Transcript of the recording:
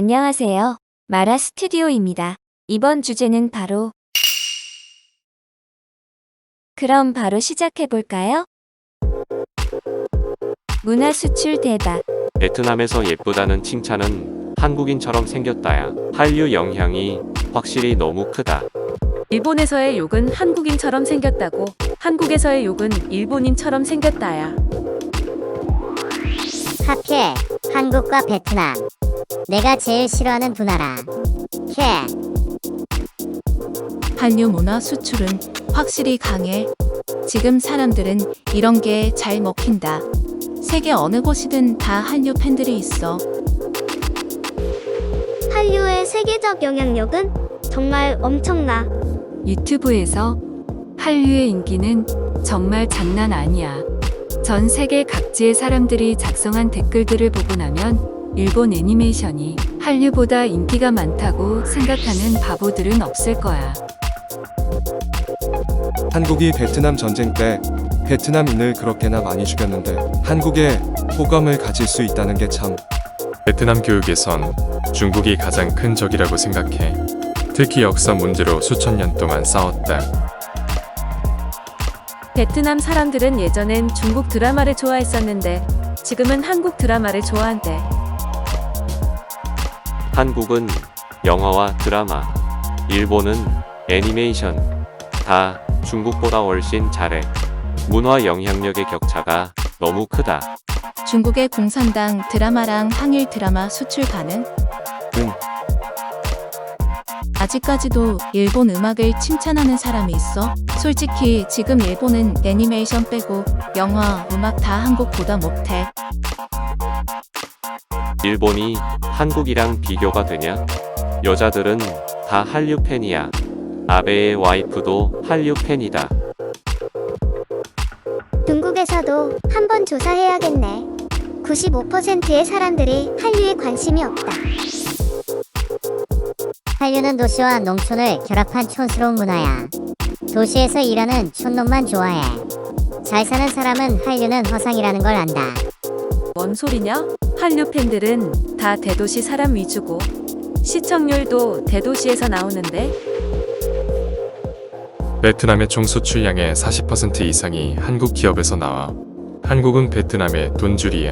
안녕하세요. 마라 스튜디오입니다. 이번 주제는 바로 그럼 바로 시작해 볼까요? 문화 수출 대박. 베트남에서 예쁘다는 칭찬은 한국인처럼 생겼다야. 한류 영향이 확실히 너무 크다. 일본에서의 욕은 한국인처럼 생겼다고, 한국에서의 욕은 일본인처럼 생겼다야. 하필 한국과 베트남 내가 제일 싫어하는 두 나라 해 한류 문화 수출은 확실히 강해. 지금 사람들은 이런 게 잘 먹힌다. 세계 어느 곳이든 다 한류 팬들이 있어. 한류의 세계적 영향력은 정말 엄청나. 유튜브에서 한류의 인기는 정말 장난 아니야. 전 세계 각지의 사람들이 작성한 댓글들을 보고 나면 일본 애니메이션이 한류보다 인기가 많다고 생각하는 바보들은 없을 거야. 한국이 베트남 전쟁 때 베트남인을 그렇게나 많이 죽였는데 한국에 호감을 가질 수 있다는 게 참 베트남 교육에선 중국이 가장 큰 적이라고 생각해. 특히 역사 문제로 수천 년 동안 싸웠다. 베트남 사람들은 예전엔 중국 드라마를 좋아했었는데, 지금은 한국 드라마를 좋아한대. 한국은 영화와 드라마, 일본은 애니메이션. 다 중국보다 훨씬 잘해. 문화 영향력의 격차가 너무 크다. 중국의 공산당 드라마랑 항일 드라마 수출 가능? 응. 아직까지도 일본 음악을 칭찬하는 사람이 있어? 솔직히 지금 일본은 애니메이션 빼고 영화, 음악 다 한국보다 못해. 일본이 한국이랑 비교가 되냐? 여자들은 다 한류 팬이야. 아베의 와이프도 한류 팬이다. 중국에서도 한번 조사해야겠네. 95%의 사람들이 한류에 관심이 없다. 한류는 도시와 농촌을 결합한 촌스러운 문화야 도시에서 일하는 촌놈만 좋아해 잘 사는 사람은 한류는 허상이라는 걸 안다 뭔 소리냐? 한류 팬들은 다 대도시 사람 위주고, 시청률도 대도시에서 나오는데, 베트남의 총 수 출량의 40% 이상이 한국 기업에서 나와. 한국은 베트남의 돈줄이야.